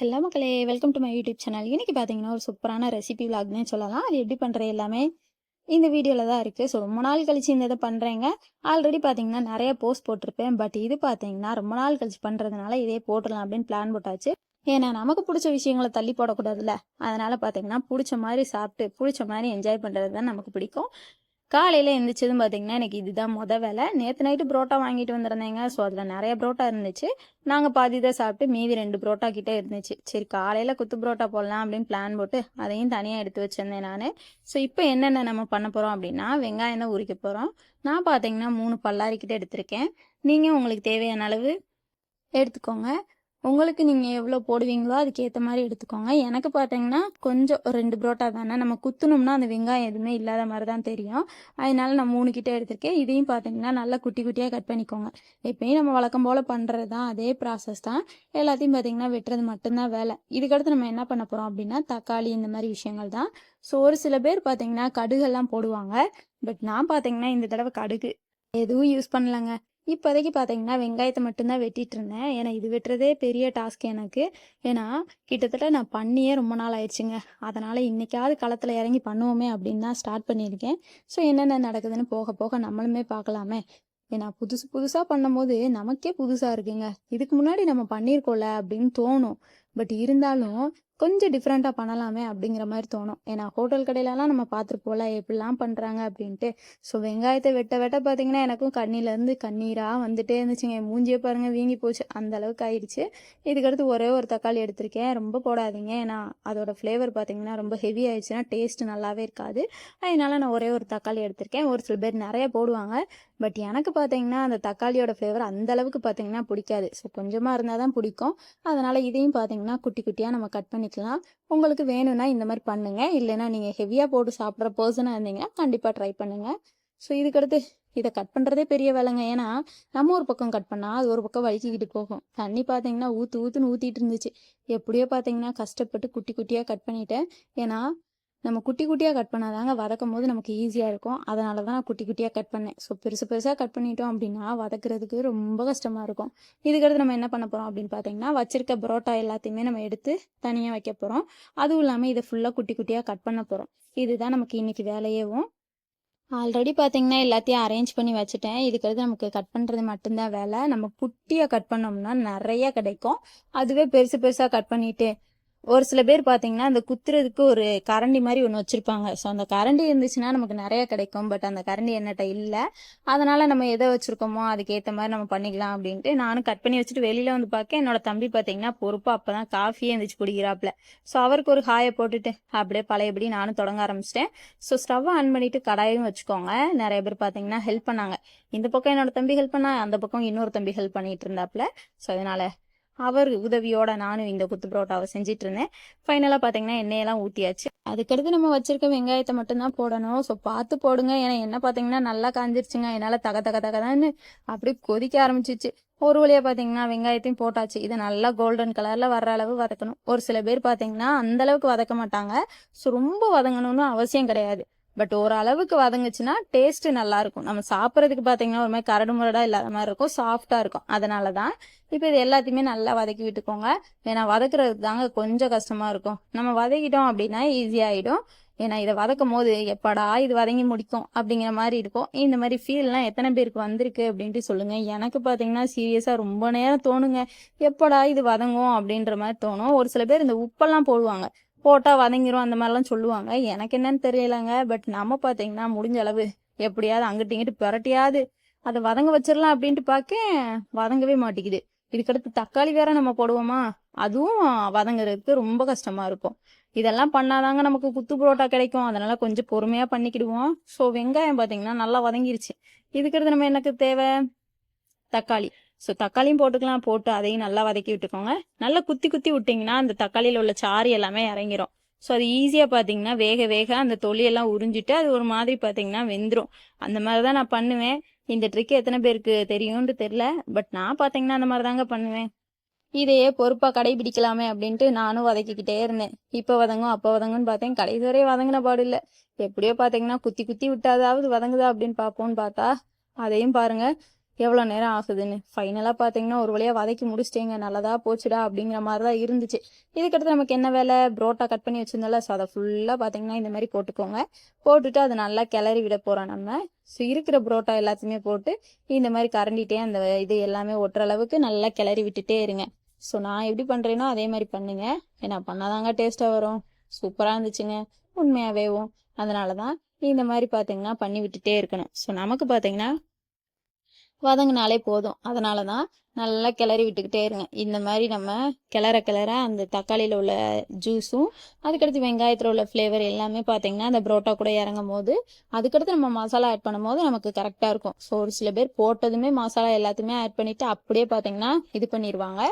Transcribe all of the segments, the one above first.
Hello மக்களே welcome to my YouTube channel இன்னைக்கு பார்த்தீங்கன்னா ஒரு சூப்பரான ரெசிபி விலாக்னே சொல்லலாம். அது எப்படி பண்ணுறது எல்லாமே இந்த வீடியோவில் தான் இருக்குது ஸோ ரொம்ப நாள் கழிச்சு இந்த இதை பண்ணுறேங்க ஆல்ரெடி பார்த்தீங்கன்னா நிறைய போஸ்ட் போட்டிருப்பேன். பட் இது பார்த்தீங்கன்னா ரொம்ப நாள் கழிச்சு பண்ணுறதுனால இதே போட்டுடலாம் அப்படின்னு பிளான் போட்டாச்சு. ஏன்னா நமக்கு பிடிச்ச விஷயங்களை தள்ளி போடக்கூடாதுல்ல. அதனால பார்த்தீங்கன்னா பிடிச்ச மாதிரி சாப்பிட்டு பிடிச்ச மாதிரி என்ஜாய் பண்ணுறது தான் நமக்கு பிடிக்கும். காலையில் எழுந்திரிச்சதும் பார்த்தீங்கன்னா எனக்கு இதுதான் முத வேலை. நேற்று நைட்டு புரோட்டா வாங்கிட்டு வந்திருந்தேங்க. ஸோ அதில் நிறைய புரோட்டா இருந்துச்சு. நாங்கள் பாதி தான் சாப்பிட்டு மீதி ரெண்டு புரோட்டா கிட்டே இருந்துச்சு. சரி காலையில் குத்து புரோட்டா போடலாம் அப்படின்னு பிளான் போட்டு அதையும் தனியாக எடுத்து வச்சுருந்தேன் நான். ஸோ இப்போ என்னென்ன நம்ம பண்ண போகிறோம் அப்படின்னா வெங்காயம் தான் உரிக்க போகிறோம் நான் பார்த்தீங்கன்னா மூணு பல்லாரிக்கிட்ட எடுத்திருக்கேன். நீங்கள் உங்களுக்கு தேவையான அளவு எடுத்துக்கோங்க. உங்களுக்கு நீங்கள் எவ்வளோ போடுவீங்களோ அதுக்கேற்ற மாதிரி எடுத்துக்கோங்க. எனக்கு பார்த்தீங்கன்னா கொஞ்சம் ஒரு ரெண்டு புரோட்டா தானே. நம்ம குத்துனோம்னா அந்த வெங்காயம் எதுவுமே இல்லாத மாதிரி தான் தெரியும். அதனால நான் மூணு கிட்டே எடுத்திருக்கேன். இதையும் பார்த்தீங்கன்னா நல்லா குட்டி குட்டியாக கட் பண்ணிக்கோங்க. எப்பயும் நம்ம வழக்கம் போல் பண்ணுறது தான் அதே ப்ராசஸ் தான். எல்லாத்தையும் பார்த்தீங்கன்னா வெட்டுறது மட்டும்தான் வேலை. இதுக்கடுத்து நம்ம என்ன பண்ண போகிறோம் அப்படின்னா தக்காளி இந்த மாதிரி விஷயங்கள் தான். ஸோ ஒரு சில பேர் பார்த்தீங்கன்னா கடுகெல்லாம் போடுவாங்க. பட் நான் பார்த்தீங்கன்னா இந்த தடவை கடுகு எதுவும் யூஸ் பண்ணலங்க. இப்போதைக்கு பார்த்தீங்கன்னா வெங்காயத்தை மட்டும்தான் வெட்டிட்டு இருந்தேன் ஏன்னா இது வெட்டுறதே பெரிய டாஸ்க் எனக்கு. ஏன்னா கிட்டத்தட்ட நான் பண்ணியே ரொம்ப நாள் ஆயிடுச்சுங்க. அதனால் இன்னைக்காவது களத்தில் இறங்கி பண்ணுவோமே அப்படின்னு தான் ஸ்டார்ட் பண்ணியிருக்கேன். ஸோ என்னென்ன நடக்குதுன்னு போக போக நம்மளுமே பார்க்கலாமே. ஏன்னா புதுசு புதுசாக பண்ணும்போது நமக்கே புதுசாக இருக்குங்க. இதுக்கு முன்னாடி நம்ம பண்ணியிருக்கோம்ல அப்படின்னு தோணும். பட் இருந்தாலும் கொஞ்சம் டிஃப்ரெண்ட்டாக பண்ணலாமே அப்படிங்கிற மாதிரி தோணும். ஏன்னா ஹோட்டல் கடையிலலாம் நம்ம பார்த்துருப்போம்ல எப்படிலாம் பண்ணுறாங்க அப்படின்ட்டு. ஸோ வெங்காயத்தை வெட்ட வெட்ட பார்த்தீங்கன்னா எனக்கும் கண்ணிலேருந்து கண்ணீராக வந்துட்டே இருந்துச்சுங்க. என் மூஞ்சியே பாருங்கள் வீங்கி போச்சு. அந்த அளவுக்கு ஆயிடுச்சு. இதுக்கடுத்து ஒரே ஒரு தக்காளி எடுத்திருக்கேன். ரொம்ப போடாதீங்க. ஏன்னா அதோட ஃப்ளேவர் பார்த்தீங்கன்னா ரொம்ப ஹெவி ஆயிடுச்சுன்னா டேஸ்ட் நல்லாவே இருக்காது. அதனால நான் ஒரே ஒரு தக்காளி எடுத்திருக்கேன். ஒரு சில பேர் நிறைய போடுவாங்க. பட் எனக்கு பார்த்தீங்கன்னா அந்த தக்காளியோட ஃப்ளேவர் அந்த அளவுக்கு பார்த்தீங்கன்னா பிடிக்காது. ஸோ கொஞ்சமாக இருந்தால் தான் பிடிக்கும். அதனால் இதையும் பார்த்தீங்கன்னா குட்டி குட்டியாக நம்ம கட் பண்ணிக்கலாம். உங்களுக்கு வேணும்னா இந்த மாதிரி பண்ணுங்கள் இல்லைன்னா நீங்கள் ஹெவியாக போட்டு சாப்பிட்ற பர்சனாக இருந்தீங்கன்னா கண்டிப்பாக ட்ரை பண்ணுங்கள் ஸோ இதுக்கடுத்து இதை கட் பண்ணுறதே பெரிய வேலைங்க. ஏன்னா நம்ம ஒரு பக்கம் கட் பண்ணால் அது ஒரு பக்கம் வலிக்கிக்கிட்டு போகும். தண்ணி பார்த்தீங்கன்னா ஊற்று ஊற்றுன்னு ஊற்றிட்டு இருந்துச்சு. எப்படியோ பார்த்தீங்கன்னா கஷ்டப்பட்டு குட்டி குட்டியாக கட் பண்ணிட்டேன். ஏன்னா நம்ம குட்டி குட்டியாக கட் பண்ணாதாங்க வதக்கும் போது நமக்கு ஈஸியாக இருக்கும். அதனால தான் நான் குட்டி குட்டியாக கட் பண்ணேன். ஸோ பெருசு பெருசாக கட் பண்ணிட்டோம் அப்படின்னா வதக்குறதுக்கு ரொம்ப கஷ்டமாக இருக்கும். இதுக்கடுத்து நம்ம என்ன பண்ண போகிறோம் அப்படின்னு பார்த்தீங்கன்னா வச்சிருக்க பரோட்டா எல்லாத்தையுமே நம்ம எடுத்து தனியாக வைக்க போகிறோம் அதுவும் இல்லாமல் இதை ஃபுல்லாக குட்டி குட்டியாக கட் பண்ண போகிறோம் இதுதான் நமக்கு இன்னைக்கு வேலையேவும். ஆல்ரெடி பார்த்தீங்கன்னா எல்லாத்தையும் அரேஞ்ச் பண்ணி வச்சுட்டேன். இதுக்கடுத்து நமக்கு கட் பண்ணுறது மட்டும்தான் வேலை. நம்ம குட்டியாக கட் பண்ணோம்னா நிறைய கிடைக்கும். அதுவே பெருசு பெருசாக கட் பண்ணிட்டு ஒரு சில பேர் பார்த்தீங்கன்னா அந்த குத்துறதுக்கு ஒரு கரண்டி மாதிரி ஒன்று வச்சுருப்பாங்க. ஸோ அந்த கரண்டி இருந்துச்சுன்னா நமக்கு நிறைய கிடைக்கும். பட் அந்த கரண்டி என்னட்ட இல்லை. அதனால நம்ம எதை வச்சுருக்கோமோ அதுக்கேற்ற மாதிரி நம்ம பண்ணிக்கலாம் அப்படின்ட்டு நானும் கட் பண்ணி வச்சுட்டு வெளியில் வந்து பார்க்க என்னோட தம்பி பார்த்தீங்கன்னா பொறுப்பாக அப்போ தான் காஃபியே இருந்துச்சு குடிக்கிறாப்புல. ஸோ அவருக்கு ஒரு ஹாயை போட்டுட்டு அப்படியே பழையபடி நானும் தொடங்க ஆரம்பிச்சிட்டேன். ஸோ ஸ்டவ்வை ஆன் பண்ணிட்டு கடாயும் வச்சுக்கோங்க. நிறைய பேர் பார்த்தீங்கன்னா ஹெல்ப் பண்ணாங்க. இந்த பக்கம் என்னோட தம்பி ஹெல்ப் பண்ணா அந்த பக்கம் இன்னொரு தம்பி ஹெல்ப் பண்ணிட்டு இருந்தாப்புல. ஸோ அதனால அவர் உதவியோட நானும் இந்த குத்து புரோட்டாவை செஞ்சுட்டு இருந்தேன் ஃபைனலாக பார்த்தீங்கன்னா எண்ணெயெல்லாம் ஊற்றியாச்சு அதுக்கடுத்து நம்ம வச்சிருக்க வெங்காயத்தை மட்டும்தான் போடணும். ஸோ பார்த்து போடுங்க. ஏன்னா என்ன பார்த்தீங்கன்னா நல்லா காஞ்சிருச்சுங்க. என்னால் தக தக தகதான்னு அப்படியே கொதிக்க ஆரம்பிச்சிச்சு. ஒரு வழியாக பார்த்தீங்கன்னா வெங்காயத்தையும் போட்டாச்சு. இது நல்லா கோல்டன் கலரில் வர்ற அளவு வதக்கணும். ஒரு சில பேர் பார்த்தீங்கன்னா அந்த அளவுக்கு வதக்க மாட்டாங்க. ஸோ ரொம்ப வதங்கணும்னு அவசியம் கிடையாது. பட் ஓரளவுக்கு வதங்குச்சுன்னா டேஸ்ட் நல்லா இருக்கும் நம்ம சாப்பிட்றதுக்கு பார்த்தீங்கன்னா ஒரு மாதிரி கரடு முரடா இல்லாத மாதிரி இருக்கும் சாஃப்டா இருக்கும். அதனால தான் இப்போ இது எல்லாத்தையுமே நல்லா வதக்கி விட்டுக்கோங்க. ஏன்னா வதக்குறதுக்கு தாங்க கொஞ்சம் கஷ்டமா இருக்கும். நம்ம வதக்கிட்டோம் அப்படின்னா ஈஸியாகிடும் ஏன்னா இதை வதக்கும் போது எப்படா இது வதங்கி முடிக்கும் அப்படிங்கிற மாதிரி இருக்கும். இந்த மாதிரி ஃபீல்லாம் எத்தனை பேருக்கு வந்திருக்கு அப்படின்ட்டு சொல்லுங்க. எனக்கு பார்த்தீங்கன்னா சீரியஸாக ரொம்ப நேரம் தோணுங்க. எப்படா இது வதங்கும் அப்படின்ற மாதிரி தோணும். ஒரு சில பேர் இந்த உப்பெல்லாம் போடுவாங்க. போட்டால் வதங்கிரும் அந்த மாதிரிலாம் சொல்லுவாங்க. எனக்கு என்னன்னு தெரியலங்க. பட் நம்ம பார்த்தீங்கன்னா முடிஞ்ச அளவு எப்படியாவது அங்கிட்டு இங்கிட்டு புரட்டியாது அதை வதங்க வச்சிடலாம் அப்படின்ட்டு பார்க்க வதங்கவே மாட்டேங்குது. இதுக்கடுத்து தக்காளி வேற நம்ம போடுவோமா? அதுவும் வதங்குறதுக்கு ரொம்ப கஷ்டமா இருக்கும். இதெல்லாம் பண்ணாதாங்க நமக்கு குத்து புரோட்டா கிடைக்கும். அதனால கொஞ்சம் பொறுமையா பண்ணிக்கிடுவோம். ஸோ வெங்காயம் பார்த்தீங்கன்னா நல்லா வதங்கிருச்சு. இதுக்கடுத்து நம்ம எனக்கு தேவை தக்காளி. ஸோ தக்காளியும் போட்டுக்கலாம் போட்டு அதையும் நல்லா வதக்கி விட்டுக்கோங்க. நல்லா குத்தி குத்தி விட்டிங்கன்னா அந்த தக்காளியில் உள்ள சாறு எல்லாமே இறங்கிரும். ஸோ அது ஈஸியாக பார்த்தீங்கன்னா வேக வேக அந்த தொலியெல்லாம் உறிஞ்சிட்டு அது ஒரு மாதிரி பார்த்தீங்கன்னா வெந்துடும் அந்த மாதிரி தான் நான் பண்ணுவேன். இந்த ட்ரிக் எத்தனை பேருக்கு தெரியும்னு தெரில பட் நான் பார்த்தீங்கன்னா அந்த மாதிரி தாங்க பண்ணுவேன். இதையே பொறுப்பாக கடைபிடிக்கலாமே அப்படின்ட்டு நானும் வதக்கிக்கிட்டே இருந்தேன். இப்போ வதங்கும் அப்போ வதங்குன்னு பார்த்தேன். கடைசி வரையே வதங்கின பாடு இல்லை. எப்படியோ பார்த்தீங்கன்னா குத்தி குத்தி விட்டாதாவது வதங்குதா அப்படின்னு பார்ப்போம்னு பார்த்தா அதையும் பாருங்க. எவ்வளோ நேரம் ஆகுதுன்னு? ஃபைனலாக பார்த்தீங்கன்னா ஒரு வழியாக வதக்கி முடிச்சிட்டேங்க. நல்லதாக போச்சுடா அப்படிங்கிற மாதிரி தான் இருந்துச்சு. இதுக்கடுத்து நமக்கு என்ன வேலை? புரோட்டா கட் பண்ணி வச்சிருந்தோம்ல ஸோ அதை ஃபுல்லாக பார்த்தீங்கன்னா இந்த மாதிரி போட்டுக்கோங்க. போட்டுட்டு அதை நல்லா கிளறி விட போகிறோம் நம்ம. ஸோ இருக்கிற புரோட்டா எல்லாத்தையுமே போட்டு இந்த மாதிரி கரண்டிட்டே அந்த இது எல்லாமே ஒட்டுற அளவுக்கு நல்லா கிளறி விட்டுட்டே இருங்க. ஸோ நான் எப்படி பண்ணுறேனோ அதே மாதிரி பண்ணுங்க. ஏன்னா பண்ணாதாங்க டேஸ்ட்டாக வரும். சூப்பராக இருந்துச்சுங்க. உண்மையாகவேவும் அதனால தான் இந்த மாதிரி பார்த்தீங்கன்னா பண்ணி விட்டுட்டே இருக்கணும். ஸோ நமக்கு பார்த்தீங்கன்னா வதங்கினாலே போதும். அதனால தான் நல்லா கிளறி விட்டுக்கிட்டே இருங்க இந்த மாதிரி நம்ம கிளற கிளற அந்த தக்காளியில் உள்ள ஜூஸும் அதுக்கடுத்து வெங்காயத்தில் உள்ள ஃப்ளேவர் எல்லாமே பார்த்தீங்கன்னா அந்த புரோட்டா கூட இறங்கும் போது அதுக்கடுத்து நம்ம மசாலா ஆட் பண்ணும்போது நமக்கு கரெக்டாக இருக்கும். ஸோ ஒரு சில பேர் போட்டதுமே மசாலா எல்லாத்தையுமே ஆட் பண்ணிவிட்டு அப்படியே பார்த்தீங்கன்னா இது பண்ணிடுவாங்க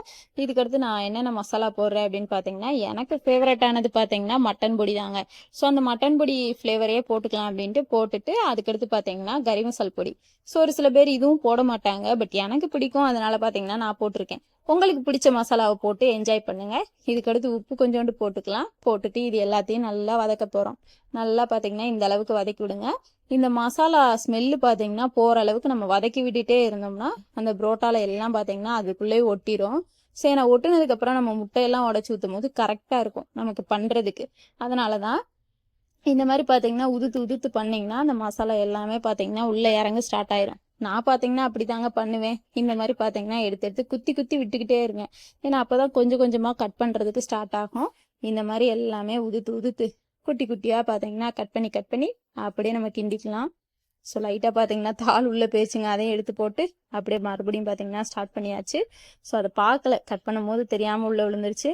இதுக்கடுத்து நான் என்னென்ன மசாலா போடுறேன் அப்படின்னு பார்த்தீங்கன்னா எனக்கு ஃபேவரட்டானது பார்த்தீங்கன்னா மட்டன் பொடி தாங்க. ஸோ அந்த மட்டன் பொடி ஃப்ளேவரையே போட்டுக்கலாம் அப்படின்ட்டு போட்டுட்டு அதுக்கடுத்து பார்த்தீங்கன்னா கறி மசால் பொடி. ஸோ ஒரு சில பேர் இதுவும் போட மாட்டாங்க. பட் எனக்கு பிடிக்கும். அதனால பார்த்தீங்கன்னா நான் போட்டிருக்கேன். உங்களுக்கு பிடிச்ச மசாலாவை போட்டு என்ஜாய் பண்ணுங்க. இதுக்கடுத்து உப்பு கொஞ்சோண்டு போட்டுக்கலாம். போட்டுட்டு இது எல்லாத்தையும் நல்லா வதக்க போகிறோம் நல்லா பார்த்தீங்கன்னா இந்த அளவுக்கு வதக்கி விடுங்க. இந்த மசாலா ஸ்மெல்லு பார்த்தீங்கன்னா போகிற அளவுக்கு நம்ம வதக்கி விட்டுட்டே இருந்தோம்னா அந்த புரோட்டால எல்லாம் பார்த்தீங்கன்னா அதுக்குள்ளேயே ஒட்டிடும் சரி நான் ஒட்டுனதுக்கப்புறம் நம்ம முட்டையெல்லாம் உடச்சி ஊற்றும் போது கரெக்டாக இருக்கும் நமக்கு பண்ணுறதுக்கு அதனால தான் இந்த மாதிரி பார்த்தீங்கன்னா உதுத்து உதுத்து பண்ணிங்கன்னா அந்த மசாலா எல்லாமே பார்த்தீங்கன்னா உள்ளே இறங்க ஸ்டார்ட் ஆயிரும். நான் பார்த்தீங்கன்னா அப்படி தாங்க பண்ணுவேன். இந்த மாதிரி பார்த்தீங்கன்னா எடுத்து எடுத்து குத்தி குத்தி விட்டுக்கிட்டே இருங்க ஏன்னா அப்போ தான் கொஞ்சம் கொஞ்சமாக கட் பண்ணுறதுக்கு ஸ்டார்ட் ஆகும். இந்த மாதிரி எல்லாமே உதுத்து உதுத்து குட்டி குட்டியாக பார்த்தீங்கன்னா கட் பண்ணி கட் பண்ணி அப்படியே நம்ம கிண்டிக்கலாம். ஸோ லைட்டாக பார்த்தீங்கன்னா தாள் உள்ளே பேச்சுங்க அதையும் எடுத்து போட்டு அப்படியே மறுபடியும் பார்த்தீங்கன்னா ஸ்டார்ட் பண்ணியாச்சு. ஸோ அதை பார்க்கல. கட் பண்ணும் போது தெரியாமல் உள்ளே விழுந்துருச்சு.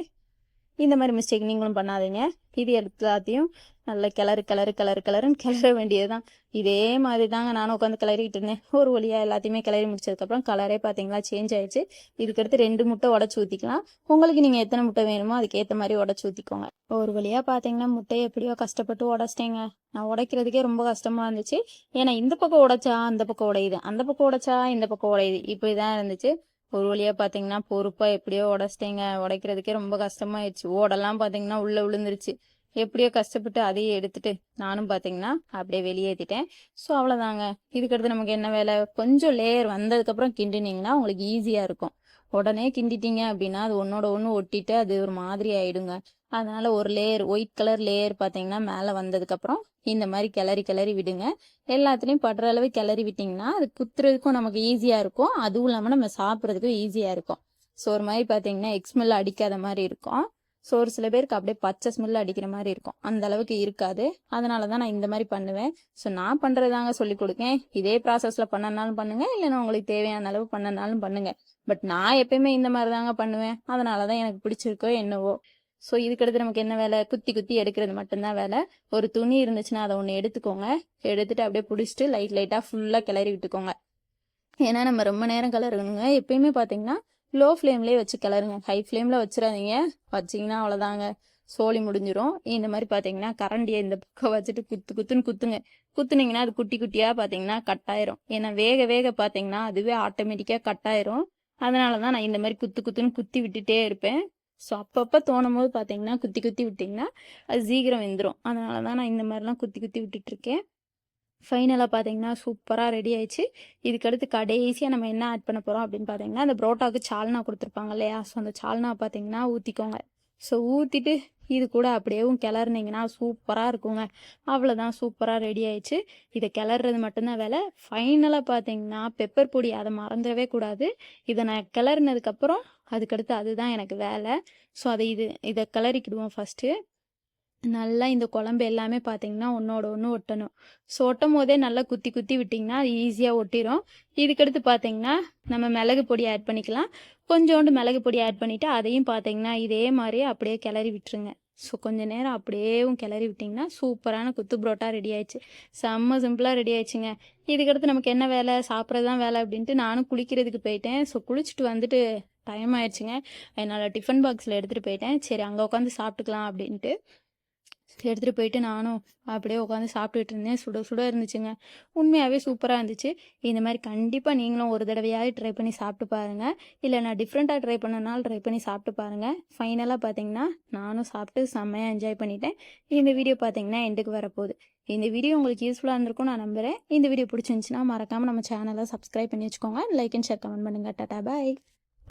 இந்த மாதிரி மிஸ்டேக் நீங்களும் பண்ணாதீங்க. இது எல்லாத்தையும் நல்ல கிளறு கிளறு கிளறு கிளறுன்னு கிளற வேண்டியது தான் இதே மாதிரி தாங்க நானும் உட்காந்து கிளறிக்கிட்டு இருந்தேன். ஒரு வழியாக எல்லாத்தையுமே கிளறி முடிச்சதுக்கப்புறம் கலரே பார்த்தீங்களா சேஞ்ச் ஆயிடுச்சு. இதுக்கடுத்து ரெண்டு முட்டை உடச்சி ஊற்றிக்கலாம் உங்களுக்கு நீங்கள் எத்தனை முட்டை வேணுமோ அதுக்கேற்ற மாதிரி உடச்சி ஊற்றிக்கோங்க ஒரு வழியாக பார்த்தீங்கன்னா முட்டையை எப்படியோ கஷ்டப்பட்டு உடச்சிட்டேங்க. நான் உடைக்கிறதுக்கே ரொம்ப கஷ்டமாக இருந்துச்சு. ஏன்னா இந்த பக்கம் உடைச்சா அந்த பக்கம் உடையுது அந்த பக்கம் உடைச்சா இந்த பக்கம் உடையுது. இப்படி தான் இருந்துச்சு. ஒரு வழியாக பார்த்தீங்கன்னா பொறுப்பாக எப்படியோ உடச்சிட்டேங்க. உடைக்கிறதுக்கே ரொம்ப கஷ்டமாயிடுச்சு. ஓடெல்லாம் பார்த்தீங்கன்னா உள்ளே விழுந்துருச்சு. எப்படியோ கஷ்டப்பட்டு அதையே எடுத்துட்டு நானும் பார்த்தீங்கன்னா அப்படியே வெளியேற்றிட்டேன் ஸோ அவ்வளோதாங்க இதுக்கடுத்து நமக்கு என்ன வேலை? கொஞ்சம் லேயர் வந்ததுக்கப்புறம் கிண்டினீங்கன்னா உங்களுக்கு ஈஸியாக இருக்கும். உடனே கிண்டிட்டீங்க அப்படின்னா அது ஒன்னோட ஒன்று ஒட்டிட்டு அது ஒரு மாதிரி ஆயிடுங்க. அதனால் ஒரு லேயர் ஒயிட் கலர் லேயர் பார்த்தீங்கன்னா மேலே வந்ததுக்கப்புறம் இந்த மாதிரி கிளறி கிளறி விடுங்க. எல்லாத்துலேயும் படுற அளவு கிளறி விட்டிங்கன்னா அது குத்துறதுக்கும் நமக்கு ஈஸியாக இருக்கும். அதுவும் இல்லாமல் நம்ம சாப்பிட்றதுக்கும் ஈஸியாக இருக்கும். ஸோ ஒரு மாதிரி பார்த்தீங்கன்னா எக்ஸ்மெல் அடிக்காத மாதிரி இருக்கும். ஸோ ஒரு சில பேருக்கு அப்படியே பச்சை ஸ்மெல் அடிக்கிற மாதிரி இருக்கும். அந்த அளவுக்கு இருக்காது. அதனால தான் நான் இந்த மாதிரி பண்ணுவேன். ஸோ நான் பண்ணுறதாங்க சொல்லி கொடுக்கேன். இதே ப்ராசஸில் பண்ணனாலும் பண்ணுங்க. இல்லைன்னா உங்களுக்கு தேவையான அளவு பண்ணனாலும் பண்ணுங்கள் பட் நான் எப்பயுமே இந்த மாதிரி தாங்க பண்ணுவேன். அதனால தான் எனக்கு பிடிச்சிருக்கோ என்னவோ. ஸோ இதுக்கடுத்து நமக்கு என்ன வேலை? குத்தி குத்தி எடுக்கிறது மட்டும்தான் வேலை. ஒரு துணி இருந்துச்சுன்னா அதை ஒன்று எடுத்துக்கோங்க. எடுத்துட்டு அப்படியே பிடிச்சிட்டு லைட் லைட்டாக ஃபுல்லாக கிளறி விட்டுக்கோங்க. ஏன்னா நம்ம ரொம்ப நேரம் கிளறணுங்க. எப்பயுமே பார்த்தீங்கன்னா லோ ஃப்ளேம்லேயே வச்சு கிளறுங்க. ஹை ஃப்ளேமில் வச்சிடாதீங்க. வச்சிங்கன்னா அவ்வளோதாங்க சோழி முடிஞ்சிடும் இந்த மாதிரி பார்த்தீங்கன்னா கரண்டியை இந்த பக்கம் வச்சுட்டு குத்து குத்துன்னு குத்துங்க. குத்துனீங்கன்னா அது குட்டி குட்டியாக பார்த்தீங்கன்னா கட் ஆயிரும். ஏன்னா வேக வேக பார்த்தீங்கன்னா அதுவே ஆட்டோமேட்டிக்காக கட் ஆயிரும். அதனால தான் நான் இந்த மாதிரி குத்து குத்துன்னு குத்தி விட்டுட்டே இருப்பேன். ஸோ அப்பப்போ தோணும் போது பார்த்தீங்கன்னா குத்தி குத்தி விட்டிங்கன்னா அது சீக்கிரம் வெந்துடும் அதனால தான் நான் இந்த மாதிரிலாம் குத்தி குத்தி விட்டுட்ருக்கேன். ஃபைனலாக பார்த்தீங்கன்னா சூப்பராக ரெடி ஆயிடுச்சு. இதுக்கடுத்து கடைசியாக நம்ம என்ன ஆட் பண்ண போகிறோம் அப்படின்னு பார்த்தீங்கன்னா அந்த புரோட்டாவுக்கு சால்னா கொடுத்துருப்பாங்க இல்லையா? ஸோ அந்த சால்னா பார்த்தீங்கன்னா ஊற்றிக்கோங்க ஸோ ஊற்றிட்டு இது கூட அப்படியேவும் கிளறுனீங்கன்னா சூப்பராக இருக்குங்க. அவ்வளோதான் சூப்பராக ரெடி ஆயிடுச்சு. இதை கிளறது மட்டும்தான் வேலை. ஃபைனலாக பார்த்தீங்கன்னா பெப்பர் பொடி அதை மறந்துடவே கூடாது. இதை நான் கிளறினதுக்கப்புறம் அதுக்கடுத்து அதுதான் எனக்கு வேலை. ஸோ அதை இது இதை கிளறிக்கிடுவோம் ஃபஸ்ட்டு நல்லா இந்த குழம்பு எல்லாமே பார்த்தீங்கன்னா ஒன்றோட ஒன்று ஒட்டணும். ஸோ ஒட்டும் போதே நல்லா குத்தி குத்தி விட்டிங்கன்னா அது ஈஸியாக ஒட்டிடும் இதுக்கடுத்து பார்த்தீங்கன்னா நம்ம மிளகு பொடி ஆட் பண்ணிக்கலாம். கொஞ்சோண்டு மிளகு பொடி ஆட் பண்ணிவிட்டு அதையும் பார்த்தீங்கன்னா இதே மாதிரியே அப்படியே கிளறி விட்டுருங்க. ஸோ கொஞ்ச நேரம் அப்படியேவும் கிளறி விட்டிங்கன்னா சூப்பரான குத்து புரோட்டா ரெடி ஆயிடுச்சு. செம்ம சிம்பிளாக ரெடி ஆயிடுச்சுங்க. இதுக்கடுத்து நமக்கு என்ன வேலை? சாப்பிட்றது தான் வேலை அப்படின்ட்டு நானும் குளிக்கிறதுக்கு போயிட்டேன். ஸோ குளிச்சுட்டு வந்துட்டு டைம் ஆயிடுச்சுங்க. என்னால் டிஃபன் பாக்ஸில் எடுத்துகிட்டு போயிட்டேன். சரி அங்கே உட்காந்து சாப்பிட்டுக்கலாம் அப்படின்ட்டு. எடுத்துகிட்டு போயிட்டு நானும் அப்படியே உட்காந்து சாப்பிட்டுட்டு இருந்தேன். சுட சுட இருந்துச்சுங்க. உண்மையாகவே சூப்பராக இருந்துச்சு. இந்த மாதிரி கண்டிப்பாக நீங்களும் ஒரு தடவையாவது ட்ரை பண்ணி சாப்பிட்டு பாருங்கள் இல்லை நான் டிஃப்ரெண்ட்டாக ட்ரை பண்ணனால ட்ரை பண்ணி சாப்பிட்டு பாருங்கள் ஃபைனலாக பார்த்தீங்கன்னா நானும் சாப்பிட்டு செம்மையாக என்ஜாய் பண்ணிட்டேன். இந்த வீடியோ பார்த்தீங்கன்னா எண்டுக்கு வரப்போகுது. இந்த வீடியோ உங்களுக்கு யூஸ்ஃபுல்லாக இருந்திருக்கும் நான் நம்புகிறேன் இந்த வீடியோ பிடிச்சிருந்துச்சுன்னா மறக்காமல் நம்ம சேனலை சப்ஸ்கிரைப் பண்ணி வச்சுக்கோங்க. லைக் அண்ட் ஷேர் கமெண்ட் பண்ணுங்கள் டாட்டா பாய்